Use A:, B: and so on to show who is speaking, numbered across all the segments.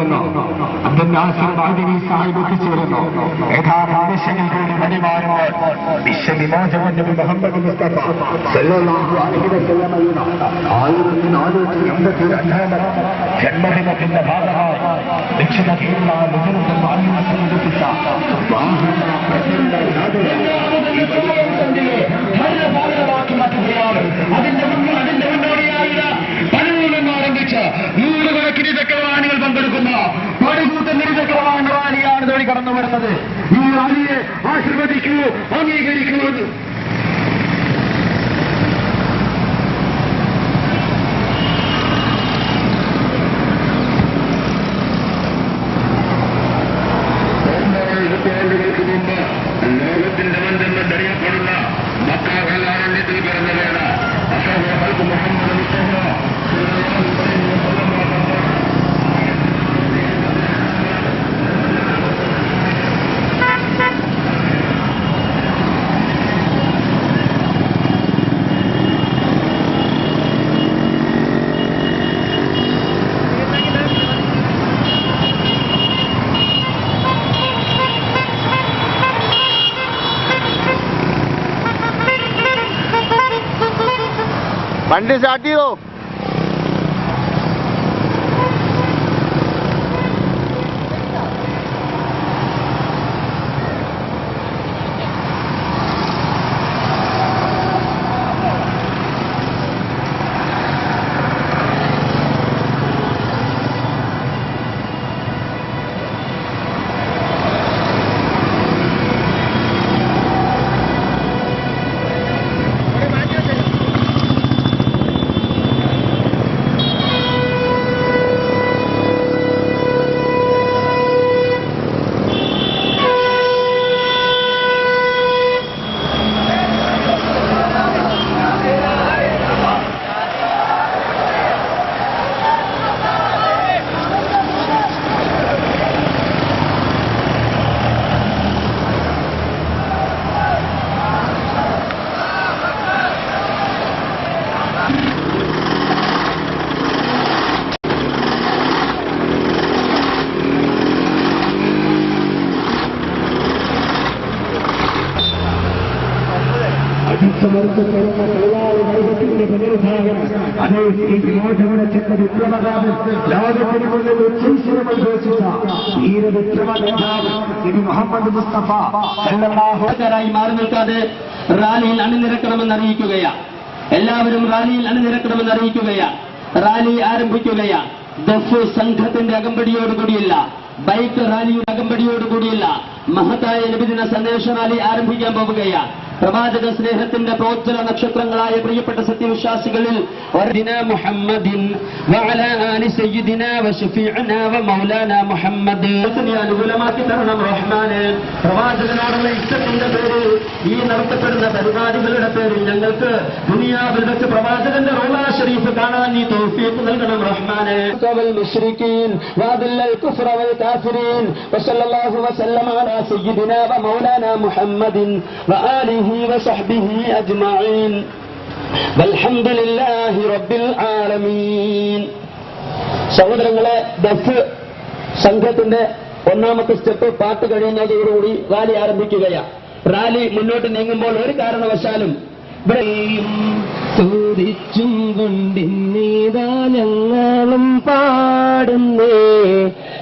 A: നിന്ന് അബ്ദുൽ നാസർ ബാദിനി സാഹിബ് എത്തിച്ചേരുന്നു ഏതാനും നിമിഷങ്ങൾ കൂടി മണിമാറുമ്പോൾ വിശ്വവിമോചനം മുഹമ്മദ് മുസ്തഫ. സല്ലല്ലാഹു അലൈഹി വസല്ലം ആയിരത്തി നാനൂറ്റി എൺപത്തി രണ്ടാമത് ജന്മദിനത്തിന്റെ ഭാഗമായി ദക്ഷിണത്തിലുള്ള മുഹമ്മദ് മാലിന്യ സംഘടിപ്പിച്ച മുന്നിൽ അതിന്റെ പങ്കെടുക്കുന്ന പടുകൂട്ട ചക്രവാണി റാലിയാണ് തോടി കടന്നു വരുന്നത് ഈ റാലിയെ ആശീർവദിക്കൂ അംഗീകരിക്കൂ
B: അടിച്ചമർത്തപ്പെടുന്ന തൊഴിലാളി
C: മാറി നിൽക്കാതെ റാലിയിൽ അണിനിരക്കണമെന്ന് അറിയിക്കുകയാ. എല്ലാവരും റാലിയിൽ അണിനിരക്കണമെന്ന് അറിയിക്കുകയാ. റാലി ആരംഭിക്കുകയാ. ദഫ് സംഘത്തിന്റെ അകമ്പടിയോടുകൂടിയില്ല ബൈക്ക് റാലിയുടെ അകമ്പടിയോടുകൂടിയില്ല മഹത്തായ നബിദിന സന്ദേശ റാലി ആരംഭിക്കാൻ പോവുകയാ. പ്രവാചക സ്നേഹത്തിന്റെ പ്രോജ്വല നക്ഷത്രങ്ങളായ പ്രിയപ്പെട്ട സത്യവിശ്വാസികളിൽ ഒരദിന മുഹമ്മദിൻ വഅല ആലി സയ്യിദിന വശഫീഅന വമൗലാന മുഹമ്മദ് നീ അനുകൂലമാക്കി തരണം റഹ്മാനെ പ്രവാചകനോടുള്ള ഇഷ്ടത്തിന്റെ പേരിൽ ഈ നടത്തപ്പെടുന്ന പരിപാടികളുടെ പേരിൽ ഞങ്ങൾക്ക് ദുനിയാവിൽ വെച്ച് പ്രവാചകന്റെ റോള ഷരീഫ് കാണാൻ നീ തൗഫീഖ് നൽകണം റഹ്മാനെ والمشركين وأذل الكفر والكافرين وصلى الله وسلم على سيدنا ومولانا محمد وآله وصحبه أجمعين والحمد لله رب العالمين സഹോദരങ്ങളെ ദഫ് സംഘത്തിന്റെ ഒന്നാമത്തെ സ്റ്റെപ്പ് പാട്ട് കഴിയുന്നതോടുകൂടി റാലി ആരംഭിക്കുകയാണ് റാലി മുന്നോട്ട് നീങ്ങുമ്പോൾ ഒരു കാരണവശാലും ഇവിടെയും സ്തുതിച്ചും കൊണ്ടിന്നീതാ ഞങ്ങളും പാടുന്നേ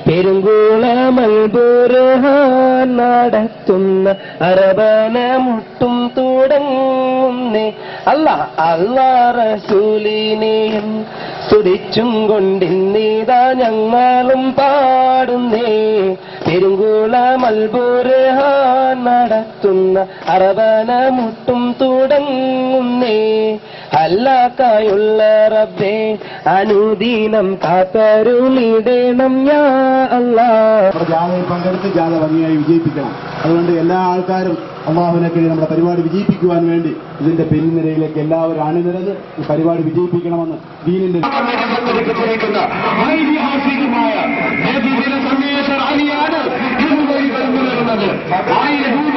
C: പെരുങ്കുളമൽബുർഹാൻ നടത്തുന്ന അറബന മുട്ടും തുടങ്ങുന്നേ. അല്ല അല്ലാ റസൂലിനെയും സ്തുതിച്ചും കൊണ്ടിന്നീതാ ഞങ്ങളും പാടുന്നേ. പെരുങ്കുളമൽബുർഹാൻ നടത്തുന്ന അറബന മുട്ടും തുടങ്ങുന്നേ. അല്ലാക്കായുള്ള റബ്ബേ അനുദീനം കാത്തരുളിടേണം ഞാ അല്ലാ.
D: ജാഥയിൽ പങ്കെടുത്ത് ജാഥ ഭംഗിയായി വിജയിപ്പിക്കണം. അതുകൊണ്ട് എല്ലാ ആൾക്കാരും അള്ളാഹുവിനെക്കടി നമ്മുടെ പരിപാടി വിജയിപ്പിക്കുവാൻ വേണ്ടി ഇതിന്റെ പിൻനിരയിലേക്ക് എല്ലാവരും അണിനിരന്ന് ഈ പരിപാടി വിജയിപ്പിക്കണമെന്ന് ദീനിന്റെ
A: ഐതിഹാസികമായ ആയിരം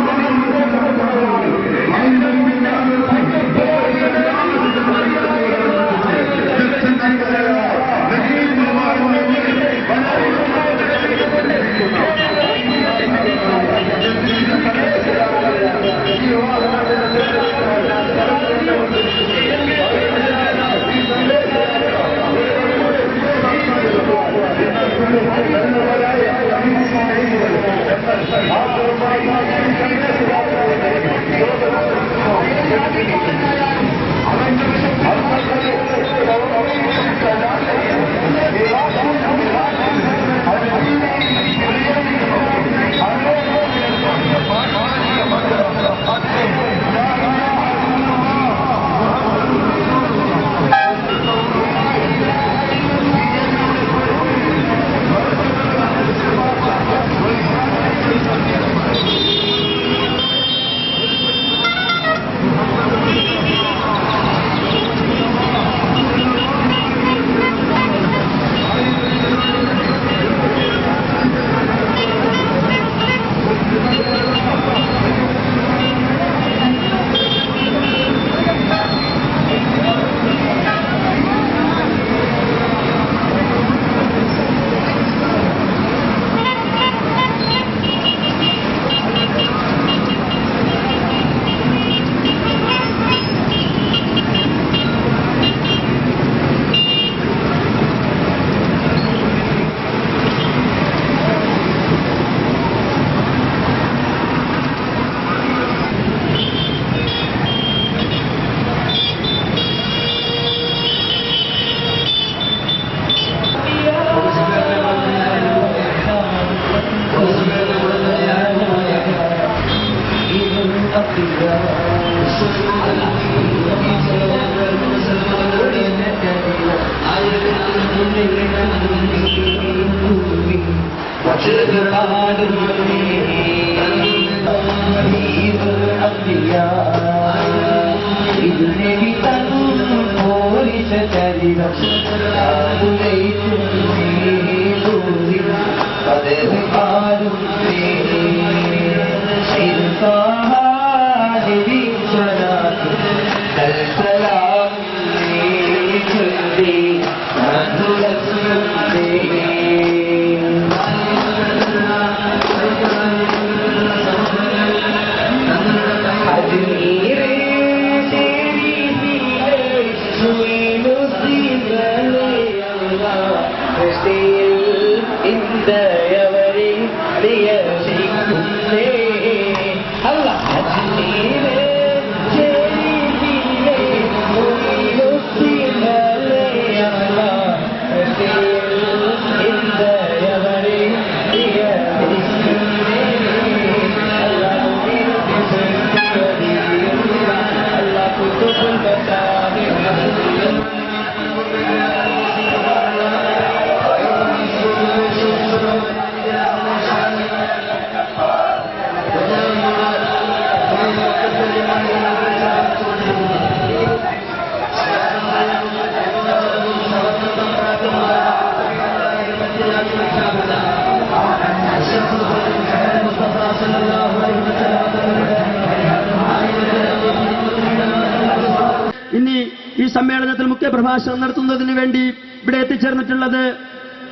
E: പ്രഭാഷണം നടത്തുന്നതിന് വേണ്ടി ഇവിടെ എത്തിച്ചേർന്നിട്ടുള്ളത്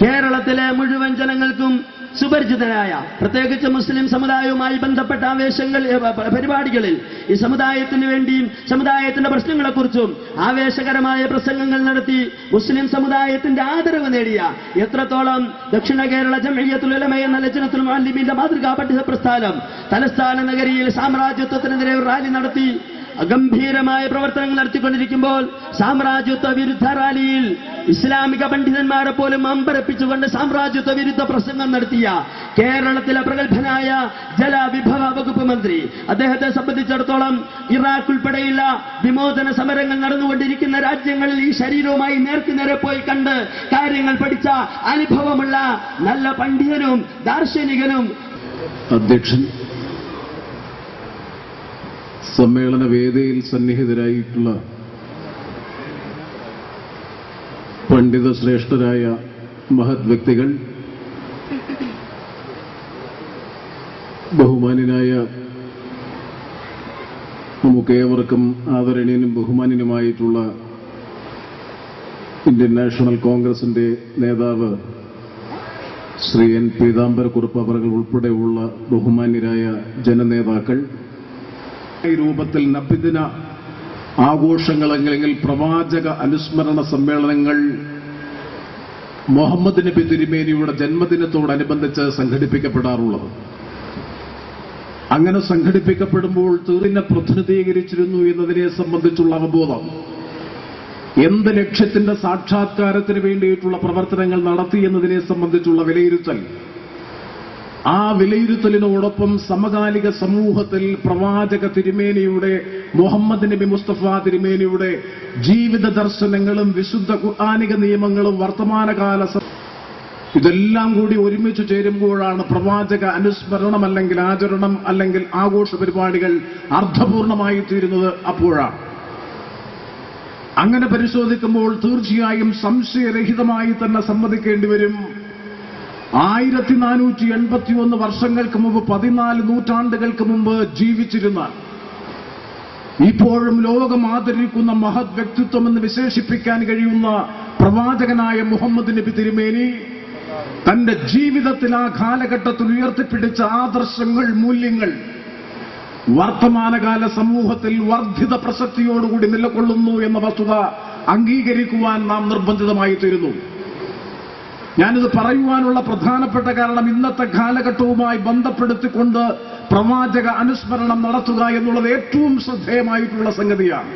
E: കേരളത്തിലെ മുഴുവൻ ജനങ്ങൾക്കും സുപരിചിതനായ പ്രത്യേകിച്ച് മുസ്ലിം സമുദായവുമായി ബന്ധപ്പെട്ട ആവേശങ്ങൾ പരിപാടികളിൽ ഈ സമുദായത്തിന് വേണ്ടിയും സമുദായത്തിന്റെ പ്രശ്നങ്ങളെക്കുറിച്ചും ആവേശകരമായ പ്രസംഗങ്ങൾ നടത്തി മുസ്ലിം സമുദായത്തിന്റെ ആദരവ് നേടിയ എത്രത്തോളം ദക്ഷിണ കേരള ജമയ്യത്തുലമയ എന്ന ലജനത്തുൽ മാലിമിന്റെ മാതൃകാ പഠിത പ്രസ്ഥാനം തലസ്ഥാന നഗരിയിൽ സാമ്രാജ്യത്വത്തിനെതിരെ റാലി നടത്തി ഗംഭീരമായ പ്രവർത്തനങ്ങൾ നടത്തിക്കൊണ്ടിരിക്കുമ്പോൾ സാമ്രാജ്യത്വ വിരുദ്ധ റാലിയിൽ ഇസ്ലാമിക പണ്ഡിതന്മാരെ പോലും അമ്പരപ്പിച്ചുകൊണ്ട് സാമ്രാജ്യത്വ വിരുദ്ധ പ്രസംഗം നടത്തിയ കേരളത്തിലെ പ്രഗത്ഭനായ ജലവിഭവ വകുപ്പ് മന്ത്രി. അദ്ദേഹത്തെ സംബന്ധിച്ചിടത്തോളം ഇറാഖ് ഉൾപ്പെടെയുള്ള വിമോചന സമരങ്ങൾ നടന്നുകൊണ്ടിരിക്കുന്ന രാജ്യങ്ങളിൽ ഈ ശരീരവുമായി നേർക്കുനേരെ പോയി കണ്ട് കാര്യങ്ങൾ പഠിച്ച അനുഭവമുള്ള നല്ല പണ്ഡിതനും ദാർശനികനും
F: അധ്യക്ഷൻ സമ്മേളന വേദിയിൽ സന്നിഹിതരായിട്ടുള്ള പണ്ഡിത ശ്രേഷ്ഠരായ മഹത് വ്യക്തികൾ ബഹുമാന്യനായ നമുക്കേവർക്കും ആദരണീയനും ബഹുമാനിനുമായിട്ടുള്ള ഇന്ത്യൻ നാഷണൽ കോൺഗ്രസിന്റെ നേതാവ് ശ്രീ എൻ പീതാംബരക്കുറുപ്പ് അവർ ഉൾപ്പെടെയുള്ള ബഹുമാന്യരായ ജനനേതാക്കൾ ഈ രൂപത്തിൽ നബിദിന ആഘോഷങ്ങൾ അല്ലെങ്കിൽ പ്രവാചക അനുസ്മരണ സമ്മേളനങ്ങൾ മുഹമ്മദ് നബി തിരുമേനിയുടെ ജന്മദിനത്തോടനുബന്ധിച്ച് സംഘടിപ്പിക്കപ്പെടാറുള്ളത്. അങ്ങനെ സംഘടിപ്പിക്കപ്പെടുമ്പോൾ തീറിനെ പ്രതിനിധീകരിച്ചിരുന്നു എന്നതിനെ സംബന്ധിച്ചുള്ള അവബോധം. എന്ത് ലക്ഷ്യത്തിന്റെ സാക്ഷാത്കാരത്തിന് വേണ്ടിയിട്ടുള്ള പ്രവർത്തനങ്ങൾ നടത്തി എന്നതിനെ സംബന്ധിച്ചുള്ള വിലയിരുത്തൽ. ആ വിലയിരുത്തലിനോടൊപ്പം സമകാലിക സമൂഹത്തിൽ പ്രവാചക തിരുമേനിയുടെ മുഹമ്മദ് നബി മുസ്തഫ തിരുമേനിയുടെ ജീവിത ദർശനങ്ങളും വിശുദ്ധ ഖുർആാനിക നിയമങ്ങളും വർത്തമാനകാല ഇതെല്ലാം കൂടി ഒരുമിച്ച് ചേരുമ്പോഴാണ് പ്രവാചക അനുസ്മരണം അല്ലെങ്കിൽ ആചരണം അല്ലെങ്കിൽ ആഘോഷ പരിപാടികൾ അർത്ഥപൂർണമായി തീരുന്നത് അപ്പോഴാണ് അങ്ങനെ പരിശോധിക്കുമ്പോൾ തീർച്ചയായും സംശയരഹിതമായി തന്നെ സമ്മതിക്കേണ്ടി വരും. ആയിരത്തി നാനൂറ്റി എൺപത്തി ഒന്ന് വർഷങ്ങൾക്ക് മുമ്പ് പതിനാല് നൂറ്റാണ്ടുകൾക്ക് മുമ്പ് ജീവിച്ചിരുന്ന ഇപ്പോഴും ലോകം ആദരിക്കുന്ന മഹത് വ്യക്തിത്വം എന്ന് വിശേഷിപ്പിക്കാൻ കഴിയുന്ന പ്രവാചകനായ മുഹമ്മദ് നബി തിരുമേനി തന്റെ ജീവിതത്തിൽ ആ കാലഘട്ടത്തിൽ ഉയർത്തിപ്പിടിച്ച ആദർശങ്ങൾ മൂല്യങ്ങൾ വർത്തമാനകാല സമൂഹത്തിൽ വർദ്ധിത പ്രസക്തിയോടുകൂടി നിലകൊള്ളുന്നു എന്ന വസ്തുത അംഗീകരിക്കുവാൻ നാം നിർബന്ധിതമായി തീരുന്നു ഞാനിത് പറയുവാനുള്ള പ്രധാനപ്പെട്ട കാരണം ഇന്നത്തെ കാലഘട്ടവുമായി ബന്ധപ്പെടുത്തിക്കൊണ്ട് പ്രവാചക അനുസ്മരണം നടത്തുക എന്നുള്ളത് ഏറ്റവും ശ്രദ്ധേയമായിട്ടുള്ള സംഗതിയാണ്.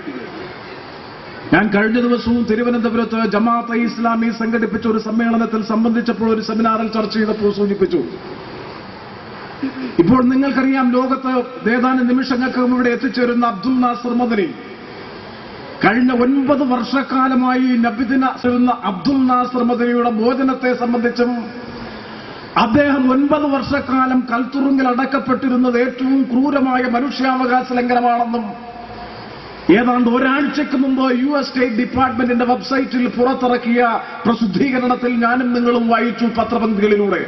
F: ഞാൻ കഴിഞ്ഞ ദിവസവും തിരുവനന്തപുരത്ത് ജമാഅത്ത് ഇസ്ലാമി സംഘടിപ്പിച്ച ഒരു സമ്മേളനത്തിൽ സംബന്ധിച്ചപ്പോൾ ഒരു സെമിനാറിൽ ചർച്ച ചെയ്തപ്പോൾ സൂചിപ്പിച്ചു. ഇപ്പോൾ നിങ്ങൾക്കറിയാം ലോകത്ത് ഏതാനും നിമിഷങ്ങൾക്ക് ഇവിടെ എത്തിച്ചേരുന്ന അബ്ദുൽ നാസർ മദനി. കഴിഞ്ഞ ഒൻപത് വർഷക്കാലമായി നബിദിന ചെല്ലുന്ന അബ്ദുൽ നാസർ മദനിയുടെ മോചനത്തെ സംബന്ധിച്ചും അദ്ദേഹം ഒൻപത് വർഷക്കാലം കൽത്തുറുങ്കിൽ അടക്കപ്പെട്ടിരുന്നത് ഏറ്റവും ക്രൂരമായ മനുഷ്യാവകാശ ലംഘനമാണെന്നും ഏതാണ്ട് ഒരാഴ്ചക്ക് മുമ്പ് യു എസ് സ്റ്റേറ്റ് ഡിപ്പാർട്ട്മെന്റിന്റെ വെബ്സൈറ്റിൽ പുറത്തിറക്കിയ പ്രസിദ്ധീകരണത്തിൽ ഞാനും നിങ്ങളും വായിച്ചു പത്രപന്തികളിലൂടെ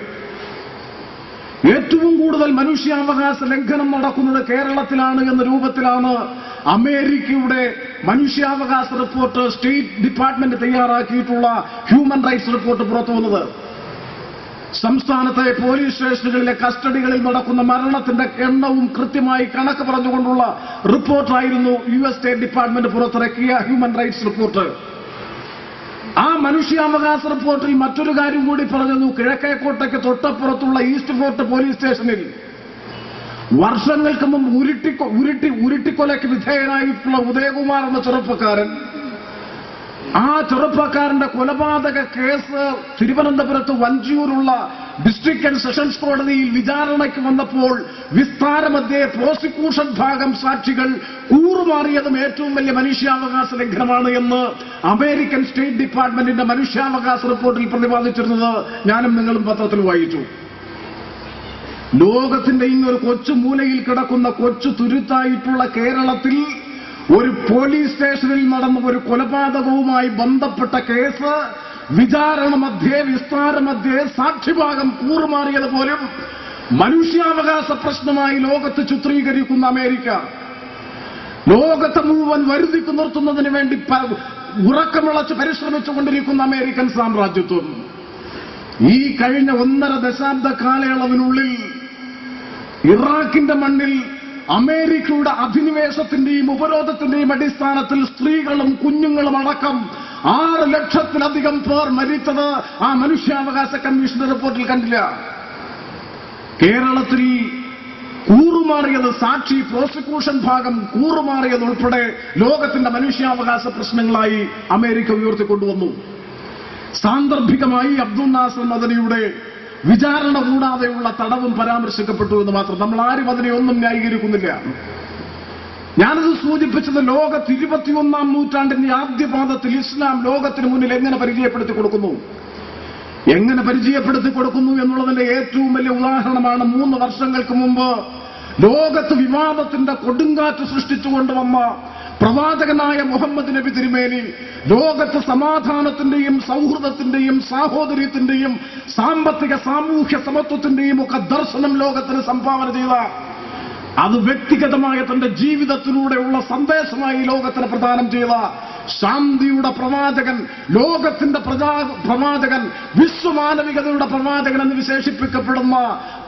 F: ഏറ്റവും കൂടുതൽ മനുഷ്യാവകാശ ലംഘനം നടക്കുന്നത് കേരളത്തിലാണ് എന്ന രൂപത്തിലാണ് അമേരിക്കയുടെ മനുഷ്യാവകാശ റിപ്പോർട്ട് സ്റ്റേറ്റ് ഡിപ്പാർട്ട്മെന്റ് തയ്യാറാക്കിയിട്ടുള്ള ഹ്യൂമൻ റൈറ്റ്സ് റിപ്പോർട്ട് പുറത്തു വന്നത്. സംസ്ഥാനത്തെ പോലീസ് സ്റ്റേഷനുകളിലെ കസ്റ്റഡികളിൽ നടക്കുന്ന മരണത്തിന്റെ എണ്ണവും കൃത്യമായി കണക്ക് പറഞ്ഞുകൊണ്ടുള്ള റിപ്പോർട്ടായിരുന്നു യു എസ് സ്റ്റേറ്റ് ഡിപ്പാർട്ട്മെന്റ് പുറത്തിറക്കിയ ഹ്യൂമൻ റൈറ്റ്സ് റിപ്പോർട്ട്. ആ മനുഷ്യാവകാശ റിപ്പോർട്ടിൽ മറ്റൊരു കാര്യം കൂടി പറഞ്ഞു കിഴക്കേക്കോട്ടയ്ക്ക് തൊട്ടപ്പുറത്തുള്ള ഈസ്റ്റ് ഫോർട്ട് പോലീസ് സ്റ്റേഷനിൽ. വർഷങ്ങൾക്ക് മുമ്പ് ഉരുട്ടി ഉരുട്ടി ഉരുട്ടിക്കൊലയ്ക്ക് വിധേയനായിട്ടുള്ള ഉദയകുമാർ എന്ന ചെറുപ്പക്കാരൻ. ആ ചെറുപ്പക്കാരന്റെ കൊലപാതക കേസ് തിരുവനന്തപുരത്ത് വഞ്ചിയൂരുള്ള ഡിസ്ട്രിക്ട് ആൻഡ് സെഷൻസ് കോടതിയിൽ വിചാരണയ്ക്ക് വന്നപ്പോൾ വിസ്താരമധ്യേ പ്രോസിക്യൂഷൻ ഭാഗം സാക്ഷികൾ കൂറുമാറിയതും ഏറ്റവും വലിയ മനുഷ്യാവകാശ ലംഘനമാണ് എന്ന് അമേരിക്കൻ സ്റ്റേറ്റ് ഡിപ്പാർട്ട്മെന്റിന്റെ മനുഷ്യാവകാശ റിപ്പോർട്ടിൽ പ്രതിപാദിച്ചിരുന്നത് ഞാനും നിങ്ങളും പത്രത്തിൽ വായിച്ചു. ലോകത്തിന്റെ ഇന്നൊരു കൊച്ചു മൂലയിൽ കിടക്കുന്ന കൊച്ചു തുരുത്തായിട്ടുള്ള കേരളത്തിൽ ഒരു പോലീസ് സ്റ്റേഷനിൽ നടന്ന ഒരു കൊലപാതകവുമായി ബന്ധപ്പെട്ട കേസ് വിചാരണ മധ്യേ വിസ്താര മധ്യേ സാക്ഷിഭാഗം കൂറുമാറിയത് പോലും മനുഷ്യാവകാശ പ്രശ്നമായി ലോകത്ത് ചിത്രീകരിക്കുന്ന അമേരിക്ക. ലോകത്തെ മുഴുവൻ വരുതിക്ക് നിർത്തുന്നതിന് വേണ്ടി ഉറക്കമുളച്ച് പരിശ്രമിച്ചുകൊണ്ടിരിക്കുന്ന അമേരിക്കൻ സാമ്രാജ്യത്വം. ഈ കഴിഞ്ഞ ഒന്നര ദശാബ്ദ കാലയളവിനുള്ളിൽ ഇറാഖിന്റെ മണ്ണിൽ അമേരിക്കയുടെ അധിനിവേശത്തിന്റെയും ഉപരോധത്തിന്റെയും അടിസ്ഥാനത്തിൽ സ്ത്രീകളും കുഞ്ഞുങ്ങളും അടക്കം ആറ് ലക്ഷത്തിലധികം പേർ മരിച്ചത് ആ മനുഷ്യാവകാശ കമ്മീഷൻ റിപ്പോർട്ടിൽ കണ്ടില്ല. കേരളത്തിൽ കൂറുമാറിയത് സാക്ഷി പ്രോസിക്യൂഷൻ ഭാഗം കൂറുമാറിയത് ഉൾപ്പെടെ ലോകത്തിന്റെ മനുഷ്യാവകാശ പ്രശ്നങ്ങളായി അമേരിക്ക ഉയർത്തിക്കൊണ്ടുവന്നു. സാന്ദർഭികമായി അബ്ദുൽ നാസർ മദനിയുടെ വിചാരണ കൂടാതെയുള്ള തടവും പരാമർശിക്കപ്പെട്ടു എന്ന് മാത്രം. നമ്മൾ ആരും അതിനെ ഒന്നും ന്യായീകരിക്കുന്നില്ല. ഞാനത് സൂചിപ്പിച്ചത് ലോകത്ത് ഇരുപത്തിയൊന്നാം നൂറ്റാണ്ടിന്റെ ആദ്യപാദത്തിൽ ഇസ്ലാം ലോകത്തിന് മുന്നിൽ എങ്ങനെ പരിചയപ്പെടുത്തി കൊടുക്കുന്നു? എങ്ങനെ പരിചയപ്പെടുത്തി കൊടുക്കുന്നു എന്നുള്ളതിന്റെ ഏറ്റവും വലിയ ഉദാഹരണമാണ് മൂന്ന് വർഷങ്ങൾക്ക് മുമ്പ് ലോകത്ത് വിവാദത്തിന്റെ കൊടുങ്കാറ്റ് സൃഷ്ടിച്ചുകൊണ്ടുവന്ന പ്രവാചകനായ മുഹമ്മദ് നബി തിരുമേനി ലോകത്ത് സമാധാനത്തിന്റെയും സൗഹൃദത്തിന്റെയും സാഹോദര്യത്തിന്റെയും സാമ്പത്തിക സാമൂഹ്യ സമത്വത്തിന്റെയും ഒക്കെ ദർശനം ലോകത്തിന് സംഭാവന ചെയ്ത അത് വ്യക്തിഗതമായ തന്റെ ജീവിതത്തിലൂടെയുള്ള സന്ദേശമായി ലോകത്തിന് പ്രദാനം ചെയ്ത ശാന്തിയുടെ പ്രവാചകൻ ലോകത്തിന്റെ പ്രവാചകൻ വിശ്വമാനവികതയുടെ പ്രവാചകൻ എന്ന് വിശേഷിപ്പിക്കപ്പെടുന്ന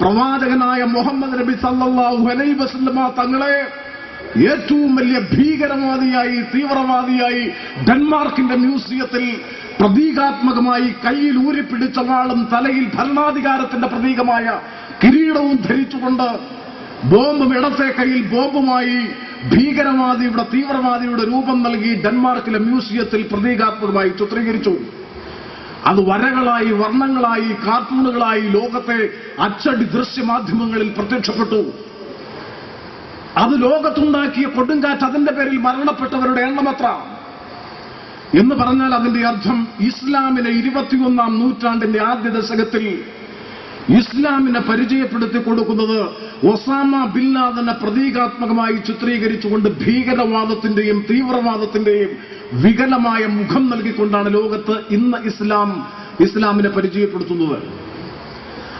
F: പ്രവാചകനായ മുഹമ്മദ് നബി സല്ലല്ലാഹു അലൈഹി വസല്ലമ തങ്ങളെ ഏറ്റവും വലിയ ഭീകരവാദിയായി തീവ്രവാദിയായി ഡെൻമാർക്കിന്റെ മ്യൂസിയത്തിൽ പ്രതീകാത്മകമായി കയ്യിൽ ഊരിപ്പിടിച്ച വാളും തലയിൽ ഭരണാധികാരത്തിന്റെ പ്രതീകമായ കിരീടവും ധരിച്ചുകൊണ്ട് ബോംബും ഇടത്തെ കയ്യിൽ ബോംബുമായി ഭീകരവാദിയുടെ തീവ്രവാദിയുടെ രൂപം നൽകി ഡെൻമാർക്കിലെ മ്യൂസിയത്തിൽ പ്രതീകാത്മകമായി ചിത്രീകരിച്ചു. അത് വരകളായി വർണങ്ങളായി കാർട്ടൂണുകളായി ലോകത്തെ അച്ചടി ദൃശ്യമാധ്യമങ്ങളിൽ പ്രത്യക്ഷപ്പെട്ടു. അത് ലോകത്തുണ്ടാക്കിയ കൊടുങ്കാറ്റ് അതിന്റെ പേരിൽ മരണപ്പെട്ടവരുടെ എണ്ണമത്ര എന്ന് പറഞ്ഞാൽ അതിന്റെ അർത്ഥം ഇസ്ലാമിലെ ഇരുപത്തിയൊന്നാം നൂറ്റാണ്ടിന്റെ ആദ്യ ദശകത്തിൽ ഇസ്ലാമിനെ പരിചയപ്പെടുത്തി കൊടുക്കുന്നത് ഒസാമ ബിൻ ലാദനെ പ്രതീകാത്മകമായി ചിത്രീകരിച്ചുകൊണ്ട് ഭീകരവാദത്തിന്റെയും തീവ്രവാദത്തിന്റെയും വികലമായ മുഖം നൽകിക്കൊണ്ടാണ് ലോകത്ത് ഇന്ന് ഇസ്ലാം ഇസ്ലാമിനെ പരിചയപ്പെടുത്തുന്നത്.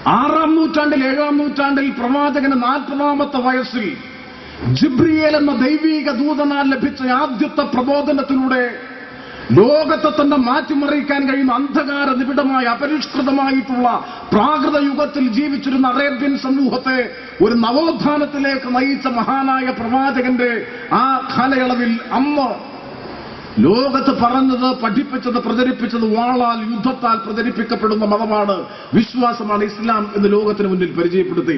F: ആറാം നൂറ്റാണ്ടിൽ ഏഴാം നൂറ്റാണ്ടിൽ പ്രവാചകന് നാൽപ്പതാമത്തെ വയസ്സിൽ ജിബ്രിയേൽ എന്ന ദൈവീക ദൂതനാൽ ലഭിച്ച ആദ്യത്തെ പ്രബോധനത്തിലൂടെ ലോകത്തെ തന്നെ മാറ്റിമറിക്കാൻ കഴിയുന്ന അന്ധകാര നിബിഡമായ അപരിഷ്കൃതമായിട്ടുള്ള പ്രാകൃത യുഗത്തിൽ ജീവിച്ചിരുന്ന അറേബ്യൻ സമൂഹത്തെ ഒരു നവോത്ഥാനത്തിലേക്ക് നയിച്ച മഹാനായ പ്രവാചകന്റെ ആ കാലയളവിൽ അമ്മ ലോകത്ത് പറഞ്ഞത് പഠിപ്പിച്ചത് പ്രചരിപ്പിച്ചത് വാളാൽ യുദ്ധത്താൽ പ്രചരിപ്പിക്കപ്പെടുന്ന മതമാണ് വിശ്വാസമാണ് ഇസ്ലാം എന്ന് ലോകത്തിന് മുന്നിൽ പരിചയപ്പെടുത്തി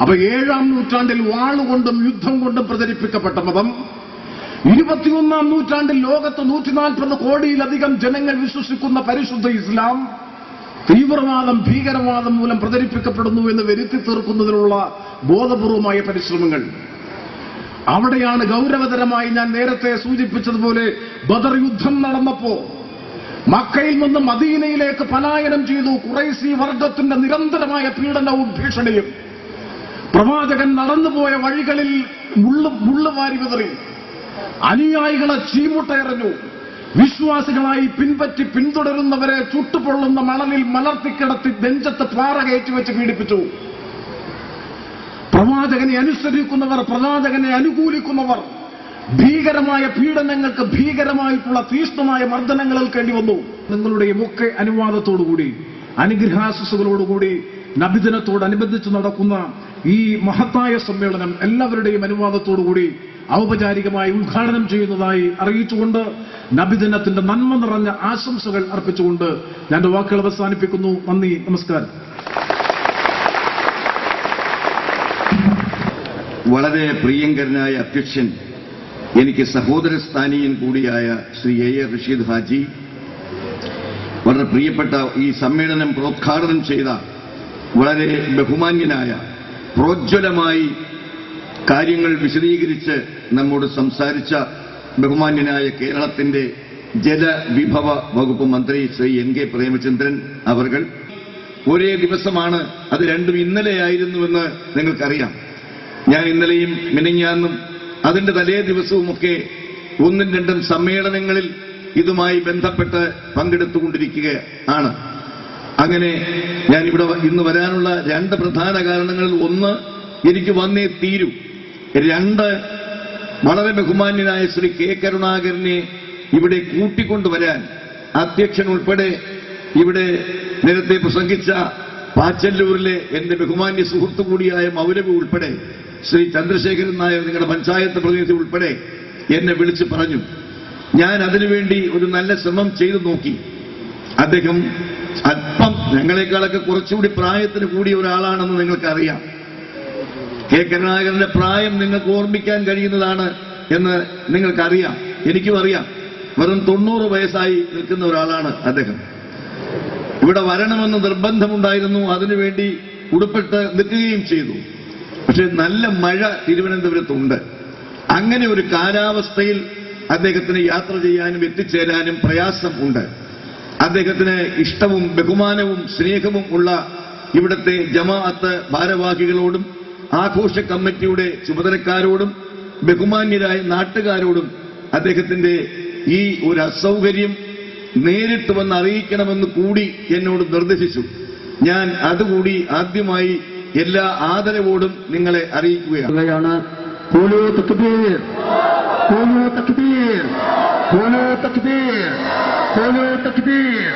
F: അപ്പൊ ഏഴാം നൂറ്റാണ്ടിൽ വാളുകൊണ്ടും യുദ്ധം കൊണ്ടും പ്രചരിപ്പിക്കപ്പെട്ട മതം ഇരുപത്തിയൊന്നാം നൂറ്റാണ്ടിൽ ലോകത്ത് നൂറ്റിനാൽപ്പത് കോടിയിലധികം ജനങ്ങൾ വിശ്വസിക്കുന്ന പരിശുദ്ധ ഇസ്ലാം തീവ്രവാദം ഭീകരവാദം മൂലം പ്രചരിപ്പിക്കപ്പെടുന്നു എന്ന് വരുത്തി തീർക്കുന്നതിനുള്ള ബോധപൂർവമായ പരിശ്രമങ്ങൾ. അവിടെയാണ് ഗൗരവതരമായി ഞാൻ നേരത്തെ സൂചിപ്പിച്ചതുപോലെ ബദർ യുദ്ധം നടന്നപ്പോ മക്കയിൽ നിന്ന് മദീനയിലേക്ക് പലായനം ചെയ്തു കുറൈസി വർഗത്തിന്റെ നിരന്തരമായ പീഡനവും ഭീഷണിയും പ്രവാചകൻ നടന്നുപോയ വഴികളിൽ മുള്ളു മുള്ളുവാരി വിതറി. അനുയായികളെ ചീമുട്ടയെറിഞ്ഞു. വിശ്വാസികളായി പിൻപറ്റി പിന്തുടരുന്നവരെ ചുട്ടുപൊള്ളുന്ന മണലിൽ മലർത്തിക്കിടത്തി നെഞ്ചത്ത് പാറ കയറ്റി വെച്ച് പീഡിപ്പിച്ചു. പ്രവാചകനെ അനുസരിക്കുന്നവർ പ്രവാചകനെ അനുകൂലിക്കുന്നവർ ഭീകരമായ പീഡനങ്ങൾക്ക് ഭീകരമായിട്ടുള്ള തീഷ്ണമായ മർദ്ദനങ്ങളിൽ ഏൽക്കേണ്ടി വന്നു. നിങ്ങളുടെ ഒക്കെ അനുവാദത്തോടുകൂടി അനുഗ്രഹാശസ്സുകളോടുകൂടി നബിദിനത്തോടനുബന്ധിച്ച് നടക്കുന്ന ഈ മഹത്തായ സമ്മേളനം എല്ലാവരുടെയും അനുവാദത്തോടുകൂടി ഔപചാരികമായി ഉദ്ഘാടനം ചെയ്യുന്നതായി അറിയിച്ചുകൊണ്ട് നബിദിനത്തിന്റെ നന്മ നിറഞ്ഞ ആശംസകൾ അർപ്പിച്ചുകൊണ്ട് ഞാൻ വാക്കുകൾ അവസാനിപ്പിക്കുന്നു. നന്ദി നമസ്കാരം.
G: വളരെ പ്രിയങ്കരനായ അധ്യക്ഷൻ എനിക്ക് സഹോദര സ്ഥാനീയൻ കൂടിയായ ശ്രീ എ. എ. റഷീദ് ഹാജി വളരെ പ്രിയപ്പെട്ട ഈ സമ്മേളനം പ്രോദ്ഘാടനം ചെയ്ത വളരെ ബഹുമാന്യനായ പ്രോജ്വലമായി കാര്യങ്ങൾ വിശദീകരിച്ച് നമ്മോട് സംസാരിച്ച ബഹുമാന്യനായ കേരളത്തിന്റെ ജലവിഭവ വകുപ്പ് മന്ത്രി ശ്രീ എൻ കെ പ്രേമചന്ദ്രൻ അവർ ഒരേ ദിവസമാണ് അത് രണ്ടും ഇന്നലെയായിരുന്നുവെന്ന് നിങ്ങൾക്കറിയാം. ഞാൻ ഇന്നലെയും മിനിഞ്ഞാന്നും അതിന്റെ തലേ ദിവസവുമൊക്കെ ഒന്നും രണ്ടും സമ്മേളനങ്ങളിൽ ഇതുമായി ബന്ധപ്പെട്ട് പങ്കെടുത്തുകൊണ്ടിരിക്കുക ആണ് അങ്ങനെ ഞാൻ ഇവിടെ ഇന്ന് വരാനുള്ള രണ്ട് പ്രധാന കാരണങ്ങളിൽ ഒന്ന് എനിക്ക് വന്നേ തീരൂ. രണ്ട് വളരെ ബഹുമാന്യനായ ശ്രീ കെ കരുണാകരനെ ഇവിടെ കൂട്ടിക്കൊണ്ടുവരാൻ അധ്യക്ഷൻ ഉൾപ്പെടെ ഇവിടെ നേരത്തെ പ്രസംഗിച്ച പാച്ചല്ലൂരിലെ എന്റെ ബഹുമാന്യ സുഹൃത്തു കൂടിയായ മൗലവി ഉൾപ്പെടെ ശ്രീ ചന്ദ്രശേഖരൻ നായർ നിങ്ങളുടെ പഞ്ചായത്ത് പ്രതിനിധി ഉൾപ്പെടെ എന്നെ വിളിച്ച് പറഞ്ഞു. ഞാൻ അതിനുവേണ്ടി ഒരു നല്ല ശ്രമം ചെയ്തു നോക്കി. അദ്ദേഹം അല്പം ഞങ്ങളെക്കാളൊക്കെ കുറച്ചുകൂടി പ്രായത്തിന് കൂടിയ ഒരാളാണെന്ന് നിങ്ങൾക്കറിയാം. കെ കരുണാകരന്റെ പ്രായം നിങ്ങൾക്ക് ഓർമ്മിക്കാൻ കഴിയുന്നതാണ് എന്ന് നിങ്ങൾക്കറിയാം എനിക്കും അറിയാം. വെറും തൊണ്ണൂറ് വയസ്സായി നിൽക്കുന്ന ഒരാളാണ് അദ്ദേഹം. ഇവിടെ വരണമെന്ന് നിർബന്ധമുണ്ടായിരുന്നു അതിനുവേണ്ടി ഉടുപ്പിട്ട് നിൽക്കുകയും ചെയ്തു. പക്ഷെ നല്ല മഴ തിരുവനന്തപുരത്തുണ്ട് അങ്ങനെ ഒരു കാലാവസ്ഥയിൽ അദ്ദേഹത്തിന് യാത്ര ചെയ്യാനും എത്തിച്ചേരാനും പ്രയാസം ഉണ്ട്. അദ്ദേഹത്തിന് ഇഷ്ടവും ബഹുമാനവും സ്നേഹവും ഉള്ള ഇവിടുത്തെ ജമാഅത്ത് ഭാരവാഹികളോടും ആഘോഷ കമ്മിറ്റിയുടെ ചുമതലക്കാരോടും ബഹുമാന്യരായ നാട്ടുകാരോടും അദ്ദേഹത്തിന്റെ ഈ ഒരു അസൗകര്യം നേരിട്ട് വന്ന് അറിയിക്കണമെന്ന് കൂടി എന്നോട് നിർദ്ദേശിച്ചു. ഞാൻ അതുകൂടി ആദ്യമായി എല്ലാ ആദരവോടും നിങ്ങളെ അറിയിക്കുകയാണ്.
H: കോലോ തക്ബീർ കോലോ തക്ബീർ കോലോ തക്ബീർ കോലോ തക്ബീർ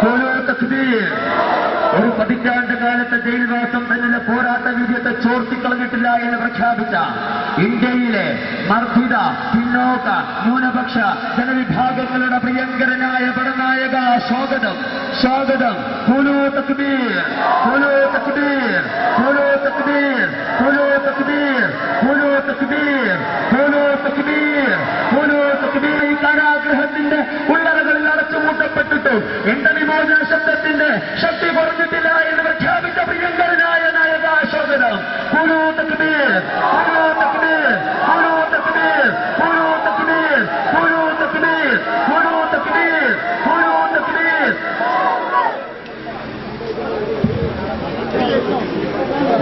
H: കോലോ തക്ബീർ ഒരു പതിറ്റാണ്ട് കാലത്തെ ജയിൽവാസം തന്നെ പോരാട്ട വിജയത്തെ ചോർത്തിക്കളഞ്ഞിട്ടില്ല എന്ന് പ്രഖ്യാപിച്ച ഇന്ത്യയിലെ മർദ്ദിത പിന്നോക്ക ന്യൂനപക്ഷ ജനവിഭാഗങ്ങളുടെ പ്രിയങ്കരനായ പടനായക സ്വാഗതം. സ്വാഗതം. കൂലു തക്ബീർ. കൂലു തക്ബീർ. കൂലു തക്ബീർ. കൂലു തക്ബീർ. കൂലു തക്ബീർ. കൂലു തക്ബീർ. കൂലു തക്ബീർ. ഈ കാരാഗ്രഹത്തിന്റെ ഉള്ളറകളിൽ അടച്ചുമൂട്ടപ്പെട്ടിട്ട് എന്റെ വിമോചന ശബ്ദത്തിന്റെ ശക്തി കുറഞ്ഞിട്ടില്ല എന്ന് പ്രഖ്യാപിച്ച പ്രിയങ്കരനായ നായക സ്വാഗതം കൂലു തക്ബീർ കൂലു തക്ബീർ കൂലു തക്ബീർ കൂലു തക്ബീർ കൂലു തക്ബീർ കൂലു തക്ബീർ കൂലു തക്ബീർ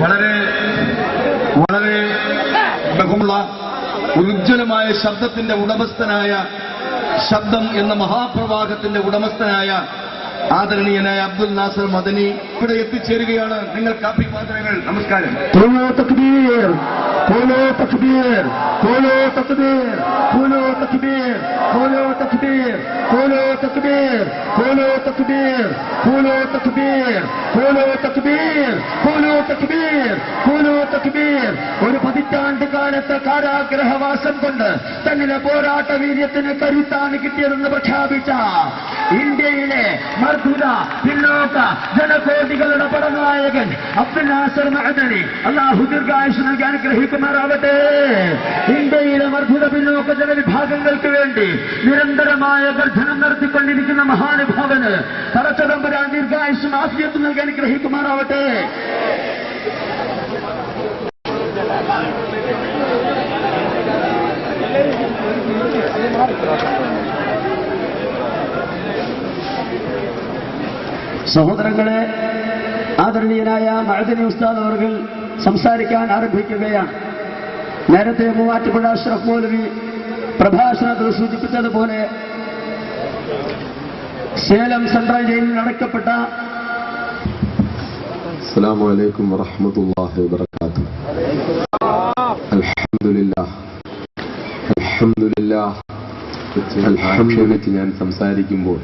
G: വളരെ വളരെ ബഹുമുള്ള മനോഹരമായ ശബ്ദത്തിന്റെ ഉടമസ്ഥനായ ശബ്ദം എന്ന മഹാപ്രവാഹത്തിന്റെ ഉടമസ്ഥനായ ആദരണീയനായ അബ്ദുൽ നാസർ മദനി ഇവിടെ എത്തിച്ചേരുകയാണ്.
H: നിങ്ങൾ കാപ്പി പാത്രങ്ങൾ നമസ്കാരം. തക്ബീർ തക്ബീർ തക്ബീർ काराग्रहवा तीरिय किट्प ഇന്ത്യയിലെ മർദ്ദുത പിന്നോക്ക ജനകോടികളുടെ പടനായകൻ അബ്ദുൽ നാസർ മഹദനി. അള്ളാഹു ദീർഘായുഷ് നൽകി അനുഗ്രഹിക്കുമാറാവട്ടെ. ഇന്ത്യയിലെ മർദ്ദുത പിന്നോക്ക ജനവിഭാഗങ്ങൾക്ക് വേണ്ടി നിരന്തരമായ ഗർഭനം നടത്തിക്കൊണ്ടിരിക്കുന്ന മഹാനുഭാവന് തറച്ചതമ്പുരാൻ ദീർഘായുഷ് ആഫിയത്തും നൽകി അനുഗ്രഹിക്കുമാറാവട്ടെ. സഹോദരങ്ങളെ ആദരണീയനായ മഴദിനി ഉസ്താദ് അവർ സംസാരിക്കാൻ ആരംഭിക്കുകയാണ് നേരത്തെ മൂവാറ്റുപുഴ അഷ്റഫ് മൗലവി പ്രഭാഷണത്തിൽ സൂചിപ്പിച്ചതുപോലെ സേലം സെൻട്രൽ ജയിലിൽ അടയ്ക്കപ്പെട്ട
I: السلام عليكم ورحمة الله وبركاته الحمد لله الحمد لله അൽഹംദുലില്ലാഹ് ഞാൻ സംസാരിക്കുമ്പോൾ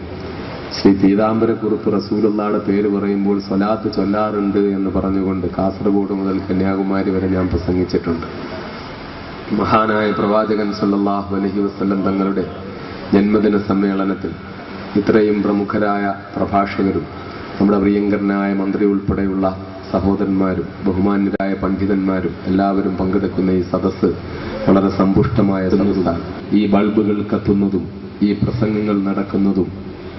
I: ശ്രീ പീതാംബരക്കുറുപ്പ് റസൂലുള്ളാടെ പേര് പറയുമ്പോൾ സ്വലാത്ത് ചൊല്ലാറുണ്ട് എന്ന് പറഞ്ഞുകൊണ്ട് കാസർഗോഡ് മുതൽ കന്യാകുമാരി വരെ ഞാൻ പ്രസംഗിച്ചിട്ടുണ്ട്. മഹാനായ പ്രവാചകൻ സല്ലാഹു അലഹി വസല്ലം തങ്ങളുടെ ജന്മദിന സമ്മേളനത്തിൽ ഇത്രയും പ്രമുഖരായ പ്രഭാഷകരും നമ്മുടെ പ്രിയങ്കരനായ മന്ത്രി ഉൾപ്പെടെയുള്ള സഹോദരന്മാരും ബഹുമാന്യരായ പണ്ഡിതന്മാരും എല്ലാവരും പങ്കെടുക്കുന്ന ഈ സദസ്സ് വളരെ സമ്പുഷ്ടമായ സദസ്സാണ്. ഈ ബൾബുകൾ കത്തുന്നതും ഈ പ്രസംഗങ്ങൾ നടക്കുന്നതും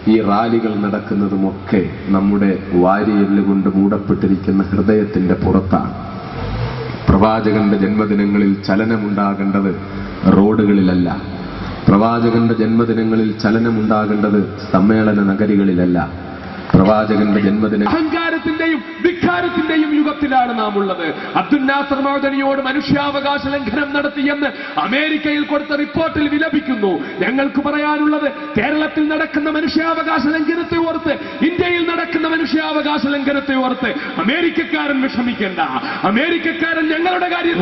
I: ഈ റാലികൾ നടക്കുന്നതുമൊക്കെ നമ്മുടെ വാരിയെല്ലുകൊണ്ട് മൂടപ്പെട്ടിരിക്കുന്ന ഹൃദയത്തിന്റെ പുറത്താണ്. പ്രവാചകന്റെ ജന്മദിനങ്ങളിൽ ചലനമുണ്ടാകേണ്ടത് റോഡുകളിലല്ല. പ്രവാചകന്റെ ജന്മദിനങ്ങളിൽ ചലനമുണ്ടാകേണ്ടത് സമ്മേളന നഗരികളിലല്ല. പ്രവാചകന്റെ ജന്മദിന.
J: അഹങ്കാരത്തിന്റെയും ധിക്കാരത്തിന്റെയും യുഗത്തിലാണ് നാം ഉള്ളത് അബ്ദുൽ നാസർ മൗദനിയോട് മനുഷ്യാവകാശ ലംഘനം നടത്തിയെന്ന് അമേരിക്കയിൽ കൊടുത്ത റിപ്പോർട്ടിൽ വിലപിക്കുന്നു. ഞങ്ങൾക്ക് പറയാനുള്ളത് കേരളത്തിൽ നടക്കുന്ന മനുഷ്യാവകാശ ലംഘനത്തെ ഓർത്ത് ഇന്ത്യയിൽ നടക്കുന്ന മനുഷ്യാവകാശ ലംഘനത്തെ ഓർത്ത് അമേരിക്കക്കാരൻ വിഷമിക്കേണ്ട. അമേരിക്കക്കാരൻ ഞങ്ങളുടെ കാര്യം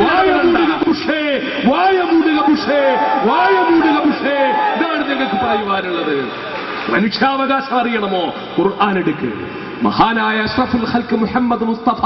J: ഇതാണ് ഞങ്ങൾക്ക് പറയുവാനുള്ളത്. മനുഷ്യാവകാശം അറിയണമോ ഖുർആൻ എടുക്ക്. മഹാനായ അഷ്റഫുൽ ഹൽക്ക് മുഹമ്മദ് മുസ്തഫ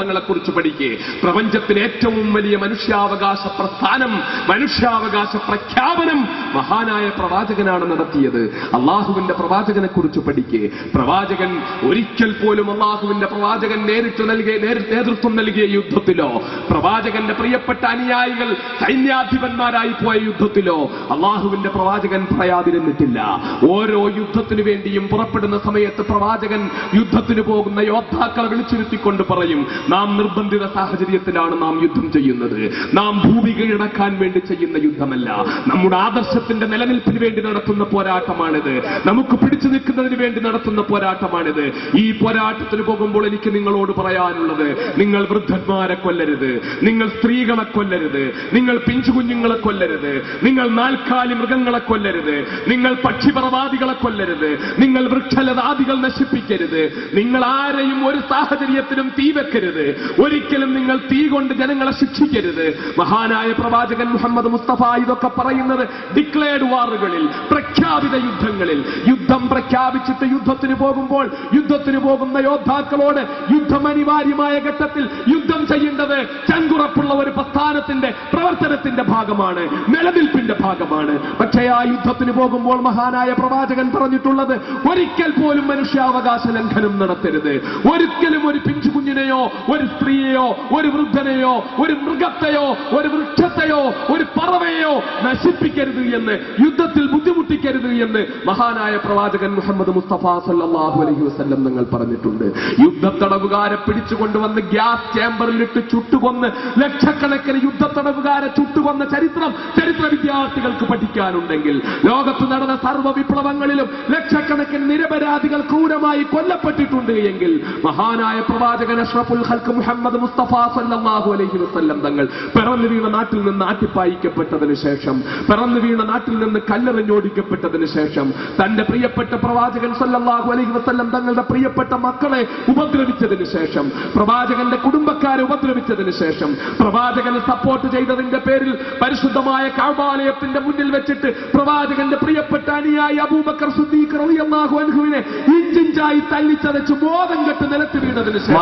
J: തങ്ങളെ കുറിച്ച് പഠിക്കേ. പ്രപഞ്ചത്തിലെ ഏറ്റവും വലിയ മനുഷ്യാവകാശ പ്രസ്ഥാനം മനുഷ്യാവകാശ പ്രഖ്യാപനം മഹാനായ പ്രവാചകനാണ് നടത്തിയത്. അള്ളാഹുവിന്റെ പ്രവാചകനെ കുറിച്ച് പഠിക്കേ. പ്രവാചകൻ ഒരിക്കൽ പോലും അള്ളാഹുവിന്റെ പ്രവാചകൻ നേരിട്ട് നൽകിയ നേതൃത്വം നൽകിയ യുദ്ധത്തിലോ പ്രവാചകന്റെ പ്രിയപ്പെട്ട അനുയായികൾ സൈന്യാധിപന്മാരായി പോയ യുദ്ധത്തിലോ അള്ളാഹുവിന്റെ പ്രവാചകൻ പറയാതിരുന്നിട്ടില്ല. ഓരോ യുദ്ധത്തിനു വേണ്ടിയും പുറപ്പെടുന്ന സമയത്ത് പ്രവാചകൻ യുദ്ധത്തിന് പോകുന്ന യോദ്ധാക്കളെ വിളിച്ചു വിളിച്ചിരുത്തിക്കൊണ്ട് പറയും നാം നിർബന്ധിത സാഹചര്യത്തിലാണ് നാം യുദ്ധം ചെയ്യുന്നത്. നാം ഭൂമി കീഴടക്കാൻ വേണ്ടി ചെയ്യുന്ന യുദ്ധമല്ല. നമ്മുടെ ആദർശത്തിന്റെ നിലനിൽപ്പിന് വേണ്ടി നടത്തുന്ന പോരാട്ടമാണിത്. നമുക്ക് പിടിച്ചു നിൽക്കുന്നതിന് വേണ്ടി നടത്തുന്ന പോരാട്ടമാണിത്. ഈ പോരാട്ടത്തിന് പോകുമ്പോൾ എനിക്ക് നിങ്ങളോട് പറയാനുള്ളത് നിങ്ങൾ വൃദ്ധന്മാരെ കൊല്ലരുത് നിങ്ങൾ സ്ത്രീകളെ കൊല്ലരുത് നിങ്ങൾ പിഞ്ചുകുഞ്ഞുങ്ങളെ കൊല്ലരുത് നിങ്ങൾ നാൽക്കാലി മൃഗങ്ങളെ കൊല്ലരുത് നിങ്ങൾ പക്ഷിപറവാദികളെ കൊല്ലരുത് നിങ്ങൾ വൃക്ഷലതാദികൾ നശിപ്പിക്കരുത് നിങ്ങൾ ആരെയും ഒരു സാഹചര്യത്തിലും തീ വെക്കരുത് ഒരിക്കലും നിങ്ങൾ തീ കൊണ്ട് ജനങ്ങളെ ശിക്ഷിക്കരുത്. മഹാനായ പ്രവാചകൻ മുഹമ്മദ് മുസ്തഫ ഇതൊക്കെ പറയുന്നത് ഡിക്ലെയർഡ് വാറുകളിൽ പ്രഖ്യാപിത യുദ്ധങ്ങളിൽ. യുദ്ധം പ്രഖ്യാപിച്ചിട്ട് യുദ്ധത്തിന് പോകുമ്പോൾ യുദ്ധത്തിന് പോകുന്ന യോദ്ധാക്കളോട് യുദ്ധം അനിവാര്യമായ ഘട്ടത്തിൽ യുദ്ധം ചെയ്യേണ്ടത് ചങ്കുറപ്പുള്ള ഒരു പ്രസ്ഥാനത്തിന്റെ പ്രവർത്തനത്തിന്റെ ഭാഗമാണ് നിലനിൽപ്പിന്റെ ഭാഗമാണ്. പക്ഷേ ആ യുദ്ധത്തിന് പോകുമ്പോൾ മഹാനായ പ്രവാചകൻ പറഞ്ഞിട്ടുള്ളത് ഒരിക്കൽ പോലും മനുഷ്യാവകാശ ലംഘനം നടത്തരുത്. ഒരിക്കലും ഒരു പിഞ്ചു കുഞ്ഞിനെയോ ഒരു സ്ത്രീയെയോ ഒരു വൃദ്ധനെയോ ഒരു മൃഗത്തെയോ ഒരു വൃക്ഷത്തെയോ ഒരു പറവയെയോ നശിപ്പിക്കരുത് എന്ന് യുദ്ധത്തിൽ ബുദ്ധിമുട്ടിക്കരുത് എന്ന് മഹാനായ പ്രവാചകൻ മുഹമ്മദ് മുസ്തഫ സല്ലാഹു അലഹി വസ്ല്ലം നിങ്ങൾ പറഞ്ഞിട്ടുണ്ട്. യുദ്ധത്തടവുകാരെ പിടിച്ചുകൊണ്ടുവന്ന് ഗ്യാസ് ചേംബറിലിട്ട് ചുട്ടുകൊന്ന് ലക്ഷക്കണക്കിന് യുദ്ധത്തടവുകാരെ ചുട്ടുകൊന്ന ചരിത്രം ചരിത്ര വിദ്യാർത്ഥികൾക്ക് പഠിക്കാനുണ്ടെങ്കിൽ ലോകത്ത് നടന്ന സർവ വിപ്ലവങ്ങളിലും ലക്ഷക്കണക്കിന് നിരപരാധികൾ ക്രൂരമായി കൊല്ലപ്പെട്ടിട്ടുണ്ട് എങ്കിൽ മഹാനായ പ്രവാചകൻ അഷ്റഫുൽ ഹൽക്ക് മുഹമ്മദ് മുസ്തഫ സല്ലാഹു അലഹി വസ്ല്ലം തങ്ങൾ പിറന്നു വീണ നാട്ടിൽ നിന്ന് ആട്ടിപ്പായിക്കപ്പെട്ടതിന് ശേഷം പിറന്നു വീണ നാട്ടിൽ നിന്ന് കല്ലെറിഞ്ഞോടിക്കപ്പെട്ടതിന് ശേഷം തന്റെ പ്രിയപ്പെട്ട പ്രവാചകൻ സല്ലാഹു അലൈഹി വസ്ല്ലം തങ്ങളുടെ പ്രിയപ്പെട്ട മക്കളെ ഉപദ്രവിച്ചതിന് ശേഷം പ്രവാചകന്റെ കുടുംബക്കാരെ ഉപദ്രവിച്ചതിന് ശേഷം പ്രവാചകനെ സപ്പോർട്ട് ചെയ്തതിന്റെ പേരിൽ പരിശുദ്ധമായ കഅബാലയത്തിന്റെ മുന്നിൽ വെച്ചിട്ട് പ്രവാചകന്റെ പ്രിയപ്പെട്ട അനുയായി അബൂബക്കർ സുദ്ദീഖ് റളിയല്ലാഹു അൻഹുവിനെ ഇഞ്ചിഞ്ചായി തല്ലിച്ചതച്ച് ബോധം കെട്ട് നിലത്ത് വീണതിന് ശേഷം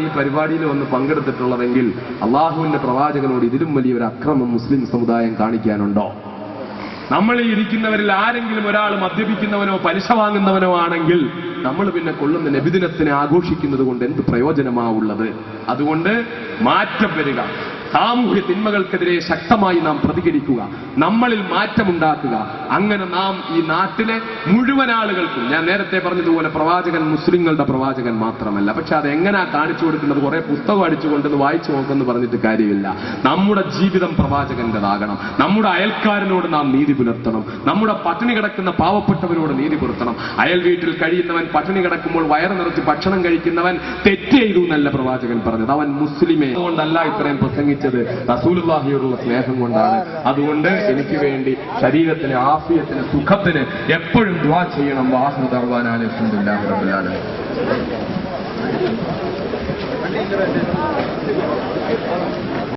I: ഈ പരിപാടിയിൽ വന്ന് പങ്കെടുത്തിട്ടുള്ളതെങ്കിൽ അള്ളാഹുവിന്റെ പ്രവാചകനോട് ഇതിലും വലിയൊരു അക്രമം മുസ്ലിം സമുദായം കാണിക്കാനുണ്ടോ?
J: നമ്മൾ ഈ ഇരിക്കുന്നവരിൽ ആരെങ്കിലും ഒരാൾ മദ്യപിക്കുന്നവനോ പലിശ വാങ്ങുന്നവനോ ആണെങ്കിൽ
I: നമ്മൾ പിന്നെ കൊള്ളുന്ന നബിദിനത്തിനെ ആഘോഷിക്കുന്നത് കൊണ്ട് എന്ത് പ്രയോജനമാവുള്ളത്
J: അതുകൊണ്ട് മാറ്റം വരിക. സാമൂഹ്യ തിന്മകൾക്കെതിരെ ശക്തമായി നാം പ്രതികരിക്കുക നമ്മളിൽ മാറ്റമുണ്ടാക്കുക. അങ്ങനെ നാം ഈ നാട്ടിലെ മുഴുവൻ ആളുകൾക്കും ഞാൻ നേരത്തെ പറഞ്ഞതുപോലെ പ്രവാചകൻ മുസ്ലിങ്ങളുടെ പ്രവാചകൻ മാത്രമല്ല പക്ഷെ അത് എങ്ങനെയാ കാണിച്ചു കൊടുക്കുന്നത് കുറെ പുസ്തകം അടിച്ചുകൊണ്ടെന്ന് വായിച്ചു നോക്കുമെന്ന് പറഞ്ഞിട്ട് കാര്യമില്ല. നമ്മുടെ ജീവിതം പ്രവാചകന്റേതാകണം. നമ്മുടെ അയൽക്കാരനോട് നാം നീതി പുലർത്തണം. നമ്മുടെ പട്ടിണി കിടക്കുന്ന പാവപ്പെട്ടവരോട് നീതി പുലർത്തണം. അയൽ വീട്ടിൽ കഴിയുന്നവൻ പട്ടിണി കിടക്കുമ്പോൾ വയറ് നിറച്ച് ഭക്ഷണം കഴിക്കുന്നവൻ തെറ്റ് ചെയ്തു എന്നല്ല പ്രവാചകൻ പറഞ്ഞത്. അവൻ മുസ്ലിമേ. അതുകൊണ്ടല്ല ഇത്രയും പ്രസംഗിച്ചത് റസൂലുള്ളാഹിയോടുള്ള സ്നേഹം കൊണ്ടാണ്. അതുകൊണ്ട് എനിക്ക് വേണ്ടി ശരീരത്തിന് ആഫിയത്തിന് സുഖത്തിന് എപ്പോഴും ദ്വാ ചെയ്യണം. വാഹന തറവാനാലും Thank ആലമീൻ.